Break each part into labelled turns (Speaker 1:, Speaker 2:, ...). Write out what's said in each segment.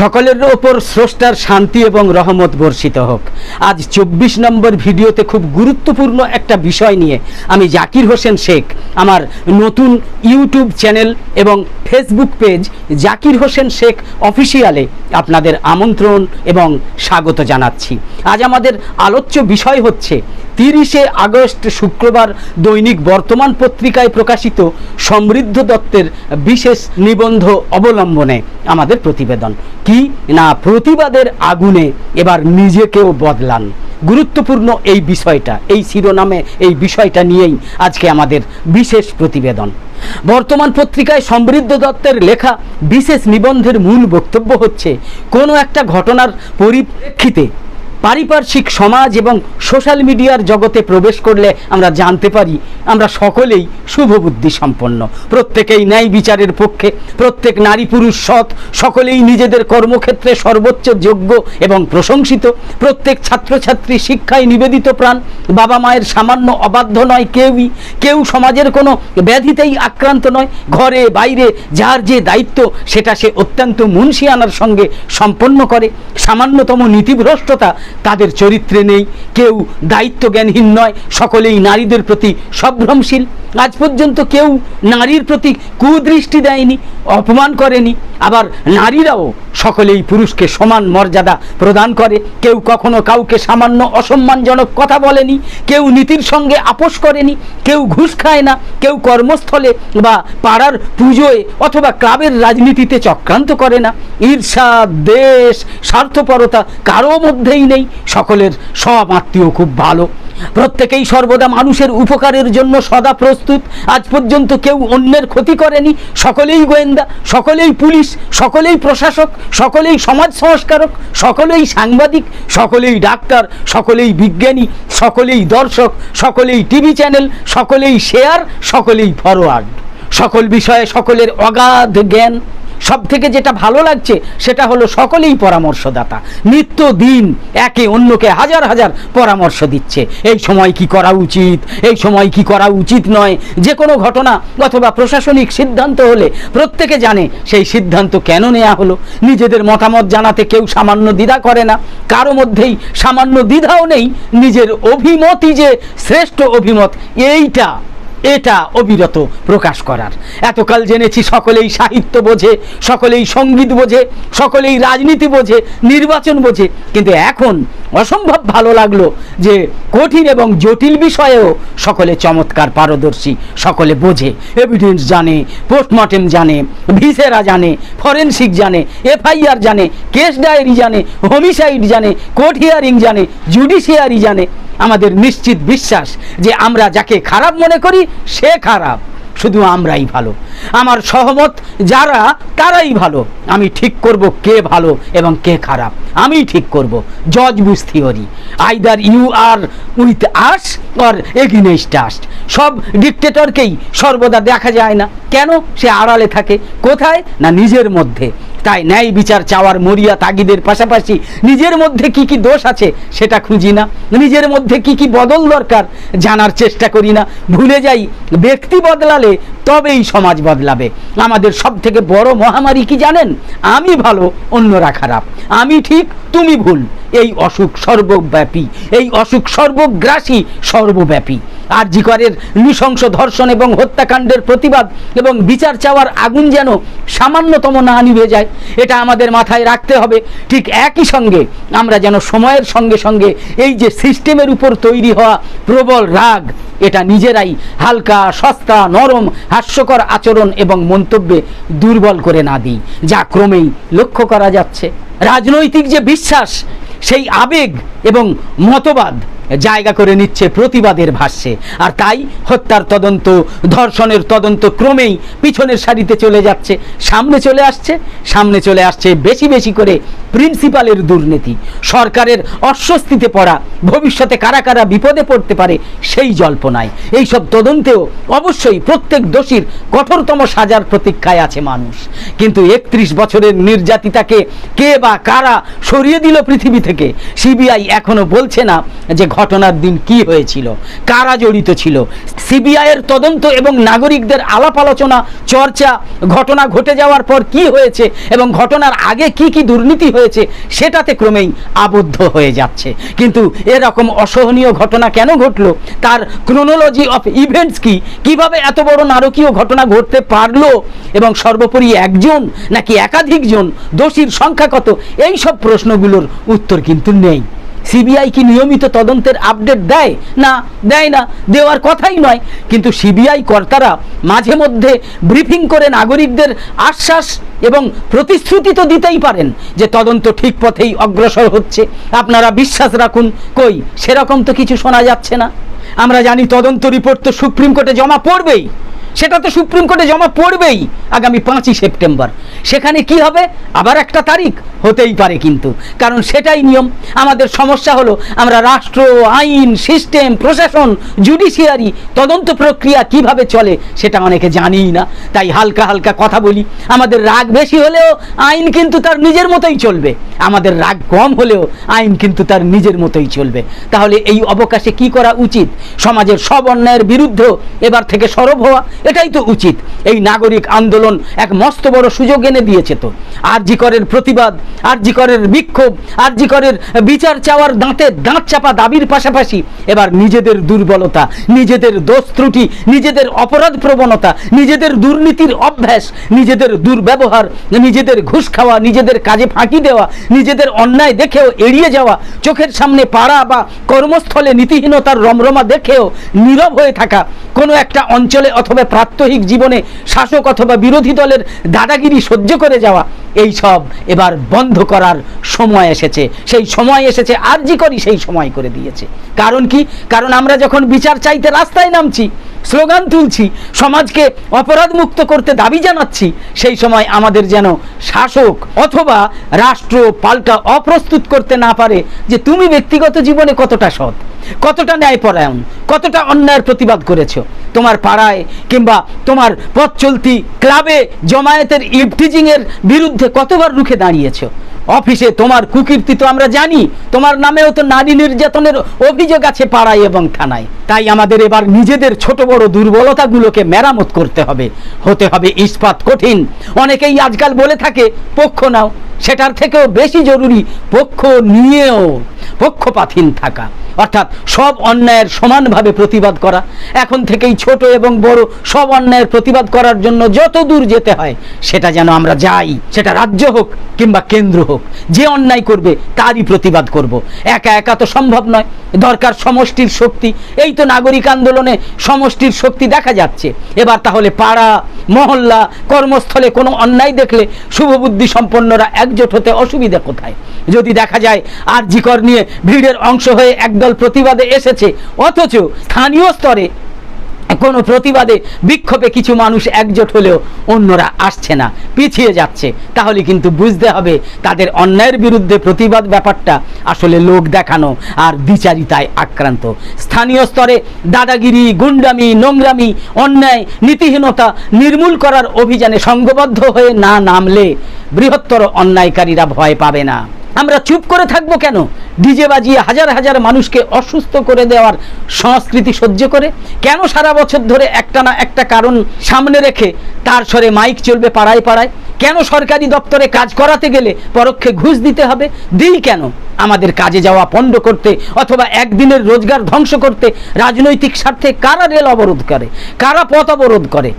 Speaker 1: সকলের ওপর স্রষ্টার শান্তি এবং রহমত বর্ষিত হোক। আজ চব্বিশ নম্বর ভিডিওতে খুব গুরুত্বপূর্ণ একটা বিষয় নিয়ে আমি জাকির হোসেন শেখ, আমার নতুন ইউটিউব চ্যানেল এবং ফেসবুক পেজ জাকির হোসেন শেখ অফিসিয়ালে আপনাদের আমন্ত্রণ এবং স্বাগত জানাচ্ছি। আজ আমাদের আলোচ্য বিষয় হচ্ছে তিরিশে আগস্ট শুক্রবার দৈনিক বর্তমান পত্রিকায় প্রকাশিত সমৃদ্ধ দত্তের বিশেষ নিবন্ধ অবলম্বনে আমাদের প্রতিবেদন। কি না প্রতিবাদের আগুনে এবার নিজেকেও বদলান? গুরুত্বপূর্ণ এই বিষয়টা, এই শিরোনামে এই বিষয়টা নিয়েই আজকে আমাদের বিশেষ প্রতিবেদন। বর্তমান পত্রিকায় সমৃদ্ধ দত্তের লেখা বিশেষ নিবন্ধের মূল বক্তব্য হচ্ছে, কোনো একটা ঘটনার পরিপ্রেক্ষিতে পারিপার্শ্বিক সমাজ এবং সোশ্যাল মিডিয়ার জগতে প্রবেশ করলে আমরা জানতে পারি, আমরা সকলেই শুভবুদ্ধি সম্পন্ন। প্রত্যেকেই ন্যায় বিচারের পক্ষে, প্রত্যেক নারী পুরুষ সৎ, সকলেই নিজেদের কর্মক্ষেত্রে সর্বোচ্চ যোগ্য এবং প্রশংসিত। প্রত্যেক ছাত্রছাত্রী শিক্ষায় নিবেদিত প্রাণ, বাবা মায়ের সামান্য অবাধ্য নয় কেউই, কেউ সমাজের কোনো ব্যাধিতেই আক্রান্ত নয়, ঘরে, বাইরে, যার যে দায়িত্ব, সেটা সে অত্যন্ত মুন্সিয়ানার সঙ্গে সম্পন্ন করে। সামান্যতম নীতিভ্রষ্টতা তাদের চরিত্রে নেই। কেউ দায়িত্বজ্ঞানহীন নয়। সকলেই নারীদের প্রতি সম্ভ্রমশীল আজ পর্যন্ত কেউ নারীর প্রতি কুদৃষ্টি দেয়নি, অপমান করেনি। আবার নারীরাও সকলেই পুরুষকে সমান মর্যাদা প্রদান করে। কেউ কখনো কাউকে সামান্য অসম্মানজনক কথা বলেনি। কেউ নীতির সঙ্গে আপোষ করেনি। কেউ ঘুষ খায় না। কেউ কর্মস্থলে বা পাড়ার পুজোয় অথবা ক্লাবের রাজনীতিতে চক্রান্ত করে না। ঈর্ষা, দেশ, স্বার্থপরতা কারও মধ্যেই নেই। সকলের সব আত্মীয় খুব ভালো। প্রত্যেকেই সর্বদা মানুষের উপকারের জন্য সদা প্রস্তুত। আজ পর্যন্ত কেউ অন্যের ক্ষতি করেনি, সকলেই গোয়েন্দা, সকলেই পুলিশ, সকলেই প্রশাসক, সকলেই সমাজ সংস্কারক, সকলেই সাংবাদিক, সকলেই ডাক্তার, সকলেই বিজ্ঞানী, সকলেই দর্শক, সকলেই টিভি চ্যানেল, সকলেই শেয়ার, সকলেই ফরওয়ার্ড। সকল বিষয়ে সকলের অগাধ জ্ঞান। সব থেকে যেটা ভালো লাগছে, সেটা হলো সকলেই পরামর্শদাতা। নিত্য দিন একে অন্যকে হাজার হাজার পরামর্শ দিচ্ছে। এই সময় কি করা উচিত? এই সময় কি করা উচিত নয়? যে কোনো ঘটনা অথবা প্রশাসনিক সিদ্ধান্ত হলে প্রত্যেকে জানে সেই সিদ্ধান্ত কেন নেওয়া হলো। নিজেদের মতামত জানাতে কেউ সামান্য দ্বিধা করে না। কারও মধ্যেই সামান্য দ্বিধাও নেই। নিজের অভিমতই যে শ্রেষ্ঠ অভিমত, এইটা এটা অবিরত প্রকাশ করার। এতকাল জেনেছি সকলেই সাহিত্য বোঝে, সকলেই সংগীত বোঝে, সকলেই রাজনীতি বোঝে, নির্বাচন বোঝে। কিন্তু এখন অসম্ভব ভালো লাগল যে কঠিন এবং জটিল বিষয়েও সকলে চমৎকার পারদর্শী, সকলে বোঝে এভিডেন্স জানে পোস্টমর্টেম জানে, ভিসেরা জানে ফরেনসিক জানে, এফআইআর জানে কেস ডায়েরি জানে হোমিসাইড জানে কোর্ট হিয়ারিং জানে জুডিশিয়ারি জানে। আমাদের নিশ্চিত বিশ্বাস যে আমরা যাকে খারাপ মনে করি, সে খারাপ। শুধু আমরাই ভালো। আমার সহমত, যারা, তারাই ভালো। আমি ঠিক করব কে ভালো এবং কে খারাপ। আমি ঠিক করব। জজ Bush theory either you are with us or against us. সব ডিকটেটরকেই সর্বদা দেখা যায় না। কেন? সে আড়ালে থাকে। কোথায়? না নিজের মধ্যে। তাই ন্যায় বিচার চাওয়ার মরিয়া তাগিদের পাশাপাশি নিজের মধ্যে কি কি দোষ আছে সেটা খুঁজি না। নিজের মধ্যে কি কি বদল দরকার জানার চেষ্টা করি না। ভুলে যাই, ব্যক্তি বদলালে তবেই সমাজ বদলাবে। আমাদের সব থেকে বড় মহামারী কি জানেন? আমি ভালো, অন্যরা খারাপ। আমি ঠিক, তুমি ভুল। এই অসুখ সর্বব্যাপী, এই অসুখ সর্বগ্রাসী, সর্বব্যাপী। আর জিকরের নৃশংস ধর্ষণ এবং হত্যাকাণ্ডের প্রতিবাদ এবং বিচার চাওয়ার আগুন যেন সামান্যতম না নিভে যায়, এটা আমাদের মাথায় রাখতে হবে। ঠিক একই সঙ্গে আমরা যেন সময়ের সঙ্গে সঙ্গে এই যে সিস্টেমের উপর তৈরি হওয়া প্রবল রাগ, এটা নিজেরাই হালকা, সস্তা, নরম, হাস্যকর আচরণ এবং মন্তব্যে দুর্বল করে না দিই, যা ক্রমেই লক্ষ্য করা যাচ্ছে। রাজনৈতিক যে বিশ্বাস, সেই আবেগ এবং মতবাদ জায়গা করে নিচ্ছে প্রতিবাদের ভাষ্যে। আর তাই হত্যার তদন্ত, ধর্ষণের তদন্ত ক্রমেই পিছনের সারিতে চলে যাচ্ছে। সামনে চলে আসছে, সামনে চলে আসছে বেশি বেশি করে প্রিন্সিপালের দুর্নীতি। সরকারের অস্বস্তিতে পড়া, ভবিষ্যতে কারা কারা বিপদে পড়তে পারে সেই জল্পনায়। এইসব তদন্তেও অবশ্যই প্রত্যেক দোষীর কঠোরতম সাজার প্রতীক্ষায় আছে মানুষ। কিন্তু একত্রিশ বছরের নির্যাতিতাকে কে বা কারা সরিয়ে দিল পৃথিবী থেকে, সিবিআই এখনও বলছে না যে ঘটনার দিন কি হয়েছিল? কারা জড়িত ছিল? সিবিআইয়ের তদন্ত এবং নাগরিকদের আলাপ আলোচনা, চর্চা, ঘটনা ঘটে যাওয়ার পর কি হয়েছে এবং ঘটনার আগে কি কি দুর্নীতি হয়েছে, সেটাতে ক্রমেই আবদ্ধ হয়ে যাচ্ছে। কিন্তু এরকম অসহনীয় ঘটনা কেন ঘটলো? তার ক্রোনোলজি অফ ইভেন্টস কি? কীভাবে এত বড় নারকীয় ঘটনা ঘটতে পারল? এবং সর্বোপরি একজন নাকি একাধিকজন? দোষীর সংখ্যা কত? এই সব প্রশ্নগুলোর উত্তর কিন্তু নেই। সিবিআই কি নিয়মিত তদন্তের আপডেট দেয়? না দেয় না, দেওয়ার কথাই নয়। কিন্তু সিবিআই কর্তারা মাঝে মধ্যে ব্রিফিং করে নাগরিকদের আশ্বাস এবং প্রতিশ্রুতি তো দিতেই পারেন যে তদন্ত ঠিক পথেই অগ্রসর হচ্ছে। আপনারা বিশ্বাস রাখুন, কই, সেরকম তো কিছু শোনা যাচ্ছে না। আমরা জানি তদন্ত রিপোর্ট তো সুপ্রিম কোর্টে জমা পড়বেই। সেটা তো সুপ্রিম কোর্টে জমা পড়বেই আগামী পাঁচই সেপ্টেম্বর। সেখানে কি হবে? আবার একটা তারিখ? হতেই পারে কিন্তু। কারণ সেটাই নিয়ম। আমাদের সমস্যা হলো, আমরা রাষ্ট্র, আইন, সিস্টেম, প্রশাসন, জুডিশিয়ারি, তদন্ত প্রক্রিয়া কীভাবে চলে সেটা অনেকে জানিই না। তাই হালকা হালকা কথা বলি। আমাদের রাগ বেশি হলেও আইন কিন্তু তার নিজের মতোই চলবে। আমাদের রাগ কম হলেও আইন কিন্তু তার নিজের মতোই চলবে। তাহলে এই অবকাশে কি করা উচিত? সমাজের সব অন্যায়ের বিরুদ্ধে এবার থেকে সরব হওয়া এটাই তো উচিত। এই নাগরিক আন্দোলন এক মস্ত বড় সুযোগ এনে দিয়েছে তো। আরজি করের প্রতিবাদ, আরজি করের বিক্ষোভ, আরজি করের বিচার চাওয়ার দাঁতে দাঁত চাপা দাবির পাশাপাশি এবার নিজেদের দুর্বলতা, নিজেদের দোষ ত্রুটি, নিজেদের অপরাধ প্রবণতা, নিজেদের দুর্নীতির অভ্যাস, নিজেদের দুর্ব্যবহার, নিজেদের ঘুষ খাওয়া, নিজেদের কাজে ফাঁকি দেওয়া, নিজেদের অন্যায় দেখেও এড়িয়ে যাওয়া, চোখের সামনে পাড়া বা কর্মস্থলে নীতিহীনতার রমরমা দেখেও নীরব হয়ে থাকা কোনো একটা অঞ্চলে অথবা প্রাত্যহিক জীবনে শাসক অথবা বিরোধী দলের দাদাগিরি সহ্য করে যাওয়া, এই সব এবার বন্ধ করার সময় এসেছে। সেই সময় এসেছে আর জি করি সেই সময় করে দিয়েছে। কারণ কি? কারণ আমরা যখন বিচার চাইতে রাস্তায় নামছি স্লোগান তুলছি, সমাজকে অপরাধ মুক্ত করতে দাবি জানাচ্ছি, সেই সময় আমাদের যেন শাসক অথবা রাষ্ট্র পাল্টা অপ্রস্তুত করতে না পারে যে তুমি ব্যক্তিগত জীবনে কতটা সৎ, কতটা ন্যায়পরায়ণ, কতটা অন্যায়ের প্রতিবাদ করেছ। তোমার পাড়ায় কিংবা তোমার পথ চলতি ক্লাবে জমায়েতের ইভটিজিংয়ের বিরুদ্ধে কতবার রুখে দাঁড়িয়েছো? অফিসে তোমার কুকীর্তি তো আমরা জানি, তোমার নামেও তো নারী নির্যাতনের অভিযোগ আছে পাড়ায় এবং থানায়। তাই আমাদের এবার নিজেদের ছোট বড় দুর্বলতাগুলোকে মেরামত করতে হবে, হতে হবে ইস্পাত কঠিন। অনেকেই আজকাল বলে থাকে, পক্ষ নাও, সেটার থেকেও বেশি জরুরি পক্ষ নিয়েও পক্ষপাতহীন থাকা। অর্থাৎ সব অন্যায়ের সমানভাবে প্রতিবাদ করা। এখন থেকেই ছোট এবং বড় সব অন্যায়ের প্রতিবাদ করার জন্য যত দূর যেতে হয়, সেটা যেন আমরা যাই, সেটা রাজ্য হোক কিংবা কেন্দ্র হোক, যে অন্যায় করবে তারই প্রতিবাদ করব। একা একা তো সম্ভব নয়, দরকার সমষ্টির শক্তি। এই তো নাগরিক আন্দোলনে সমষ্টির শক্তি দেখা যাচ্ছে। এবার তাহলে পাড়া, মহল্লা, কর্মস্থলে কোনো অন্যায় দেখলে শুভবুদ্ধি সম্পন্নরা একজোট হতে অসুবিধা কোথায়? যদি দেখা যায় আর জিকর নিয়ে ভিড়ের অংশ হয়ে একদল প্রতিবাদে এসেছে। অথচ স্থানীয় স্তরে কোনো প্রতিবাদে, বিক্ষোভে কিছু মানুষ একজোট হলেও অন্যরা আসছে না, পিছিয়ে যাচ্ছে। তাহলে কিন্তু বুঝতে হবে তাদের অন্যায়ের বিরুদ্ধে প্রতিবাদ ব্যাপারটা আসলে লোক দেখানো আর দ্বিচারিতায় আক্রান্ত। স্থানীয় স্তরে দাদাগিরি, গুন্ডামি, নোংরামি, অন্যায়, নীতিহীনতা নির্মূল করার অভিযানে সংঘবদ্ধ হয়ে না নামলে বৃহত্তর অন্যায়কারীরা ভয় পাবে না। আমরা চুপ করে থাকব কেন? ডিজে বাজিয়ে হাজার হাজার মানুষকে অসুস্থ করে দেওয়ার সংস্কৃতি সহ্য করে? কেন সারা বছর ধরে একটা না একটা কারণ সামনে রেখে তার স্বরে মাইক চলবে পাড়ায় পাড়ায়? কেন সরকারি দপ্তরে কাজ করাতে গেলে পরোক্ষে ঘুষ দিতে হবে? দিই কেন? আমাদের কাজে যাওয়া পণ্ড করতে অথবা একদিনের রোজগার ধ্বংস করতে রাজনৈতিক স্বার্থে কারা রেল অবরোধ করে? কারা পথ অবরোধ করে?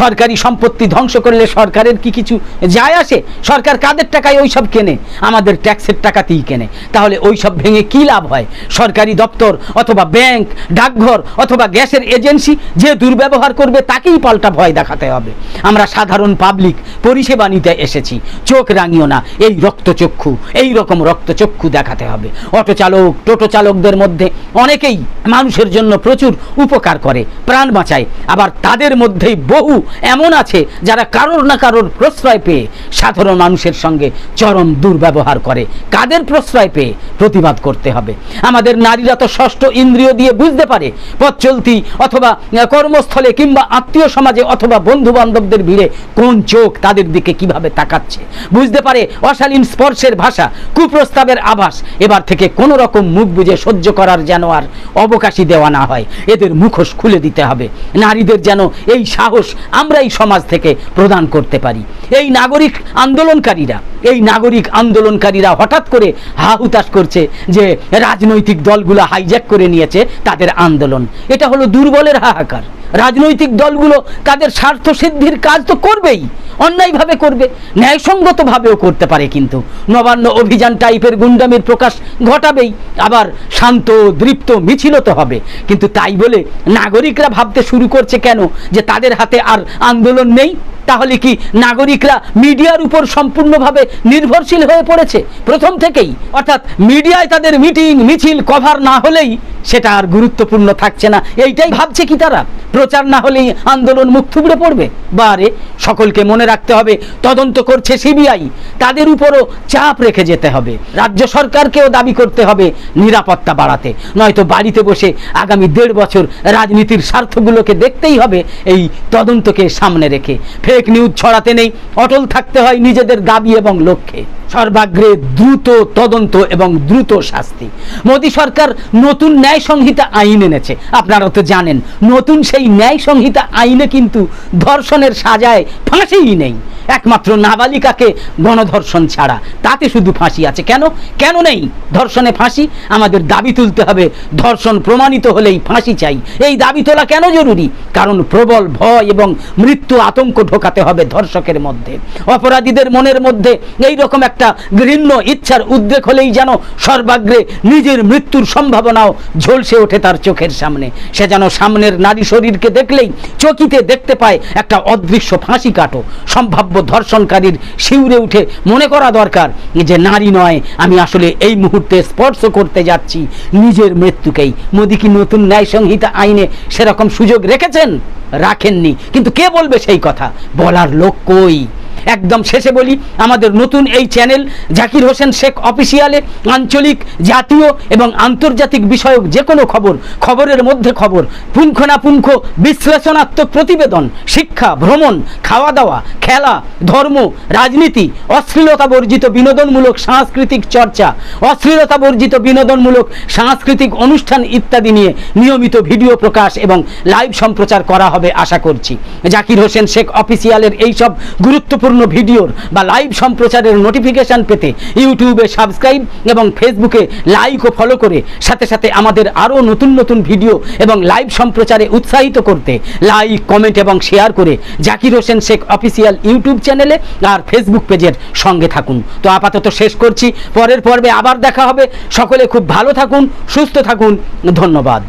Speaker 1: সরকারি সম্পত্তি ধ্বংস করলে সরকারের কি কিছু যায় আসে? সরকার কাদের টাকায় ওই সব কেনে? আমাদের ট্যাক্সের টাকাতেই কেনে। তাহলে ওই সব ভেঙে কী লাভ হয়? সরকারি দপ্তর অথবা ব্যাংক, ডাকঘর অথবা গ্যাসের এজেন্সি যে দুর্ব্যবহার করবে তাকেই পাল্টা ভয় দেখাতে হবে। আমরা সাধারণ পাবলিক পরিষেবা নিতে এসেছি। চোখ রাঙিও না। এই রক্তচক্ষু, এই রকম রক্তচক্ষু দেখাতে হবে। অটো চালক, টোটো চালকদের মধ্যে অনেকেই মানুষের জন্য প্রচুর উপকার করে, প্রাণ বাঁচায়। আবার তাদের মধ্যেই বহু এমন আছে যারা কারোর না কারোর প্রশ্রয় পেয়ে সাধারণ মানুষের সঙ্গে চরম দুর্ব্যবহার করে। কাদের প্রশ্রয় পেয়ে প্রতিবাদ করতে হবে? আমাদের নারীরা তো ষষ্ঠ ইন্দ্রিয় দিয়ে বুঝতে পারে। পথ চলতি অথবা কর্মস্থলে কিংবা আত্মীয় সমাজে অথবা বন্ধু বান্ধবদের ভিড়ে কোন চোখ তাদের দিকে কীভাবে তাকাচ্ছে? বুঝতে পারে অশালীন স্পর্শের ভাষা, কুপ্রস্তাবের আভাস, এবার থেকে কোনো রকম মুখ বুঝে সহ্য করার যেন আর অবকাশই দেওয়া না হয়। এদের মুখোশ খুলে দিতে হবে। নারীদের যেন এই সাহস আমরা এই সমাজ থেকে প্রদান করতে পারি। এই নাগরিক আন্দোলনকারীরা, এই নাগরিক আন্দোলনকারীরা হঠাৎ করে হা হুতাশ করছে যে রাজনৈতিক দলগুলো হাইজ্যাক করে নিয়েছে তাদের আন্দোলন। এটা হলো দুর্বলের হাহাকার। রাজনৈতিক দলগুলো তাদের স্বার্থ সিদ্ধির কাজ তো করবেই, অন্যায়ভাবে করবে, ন্যায়সঙ্গতভাবেও করতে পারে কিন্তু। নবান্ন অভিযান টাইপের গুন্ডামির প্রকাশ ঘটাবেই, আবার শান্ত, দৃপ্ত মিছিল তো হবে। কিন্তু তাই বলে নাগরিকরা ভাবতে শুরু করছে কেন যে তাদের হাতে আর আন্দোলন নেই? তাহলে কি নাগরিকরা মিডিয়ার উপর সম্পূর্ণভাবে নির্ভরশীল হয়ে পড়েছে? প্রথম থেকেই, অর্থাৎ মিডিয়ায় তাদের মিটিং, মিছিল, কভার না হলেই সেটা আর গুরুত্বপূর্ণ থাকছে না। এইটাই ভাবছে কি তারা? প্রচার না হলেই আন্দোলন মুখ থুবড়ে পড়বে? বারে সকলকে মনে রাখতে হবে, তদন্ত করছে সিবিআই। তাদের উপরও চাপ রেখে যেতে হবে। রাজ্য সরকারকেও দাবি করতে হবে নিরাপত্তা বাড়াতে। নয়তো বাড়িতে বসে আগামী দেড় বছর রাজনীতির স্বার্থগুলোকে দেখতেই হবে এই তদন্তকে সামনে রেখে। ফেক নিউজ ছড়াতে নেই। অটল থাকতে হয় নিজেদের দাবি এবং লক্ষ্যে। সর্বাগ্রে দ্রুত তদন্ত এবং দ্রুত শাস্তি। মোদী সরকার নতুন ন্যায় সংহিতা আইন এনেছে। আপনারা তো জানেন, নতুন সেই ন্যায় সংহিতা আইনে কিন্তু ধর্ষণের সাজায় ফাঁসিই নেই। একমাত্র নাবালিকাকে গণধর্ষণ ছাড়া। তাতে শুধু ফাঁসি আছে। কেন? কেন নেই? ধর্ষণে ফাঁসি? আমাদের দাবি তুলতে হবে, ধর্ষণ প্রমাণিত হলেই ফাঁসি চাই। এই দাবি তোলা কেন জরুরি? কারণ প্রবল ভয় এবং মৃত্যু আতঙ্ক ঢোকাতে হবে ধর্ষকের মধ্যে। অপরাধীদের মনের মধ্যে এই রকম একটা ঘৃণ্য ইচ্ছার উদ্রেক হলেই যেন সর্বাগ্রে নিজের মৃত্যুর সম্ভাবনাও ঝলসে ওঠে তার চোখের সামনে। সে যেন সামনের নারী শরীরকে দেখলেই চকিতে দেখতে পায় একটা অদৃশ্য ফাঁসি কাটো। সম্ভাব্য ধর্ষণকারীর শিউরে উঠে মনে করা দরকার যে নারী নয়, আমি আসলে এই মুহূর্তে স্পর্শ করতে যাচ্ছি নিজের মৃত্যুকেই। মোদী কি নতুন ন্যায় সংহিতা আইনে সেরকম সুযোগ রেখেছেন? রাখেননি। কিন্তু কে বলবে সেই কথা? বলার লোক কই? একদম শেষে বলি, আমাদের নতুন এই চ্যানেল জাকির হোসেন শেখ অফিসিয়ালে আঞ্চলিক, জাতীয় এবং আন্তর্জাতিক বিষয়ক যে কোনো খবর, খবরের মধ্যে খবর, পুঙ্খানাপুঙ্খ বিশ্লেষণাত্মক প্রতিবেদন, শিক্ষা, ভ্রমণ খাওয়া দাওয়া খেলা, ধর্ম, রাজনীতি অশ্লীলতা বর্জিত বিনোদনমূলক সাংস্কৃতিক চর্চা অশ্লীলতা বর্জিত বিনোদনমূলক সাংস্কৃতিক অনুষ্ঠান ইত্যাদি নিয়ে নিয়মিত ভিডিও প্রকাশ এবং লাইভ সম্প্রচার করা হবে আশা করছি। জাকির হোসেন শেখ অফিসিয়ালের এইসব গুরুত্বপূর্ণ ভিডিওর বা লাইভ সম্প্রচারের নোটিফিকেশন পেতে ইউটিউবে সাবস্ক্রাইব এবং ফেসবুকে লাইক ও ফলো করে সাথে সাথে আমাদের আরও নতুন নতুন ভিডিও এবং লাইভ সম্প্রচারে উৎসাহিত করতে লাইক কমেন্ট এবং শেয়ার করে জাকির হোসেন শেখ অফিসিয়াল ইউটিউব চ্যানেলে আর ফেসবুক পেজের সঙ্গে থাকুন। তো আপাতত শেষ করছি। পরের পর্বে আবার দেখা হবে। সকলে খুব ভালো থাকুন, সুস্থ থাকুন। ধন্যবাদ।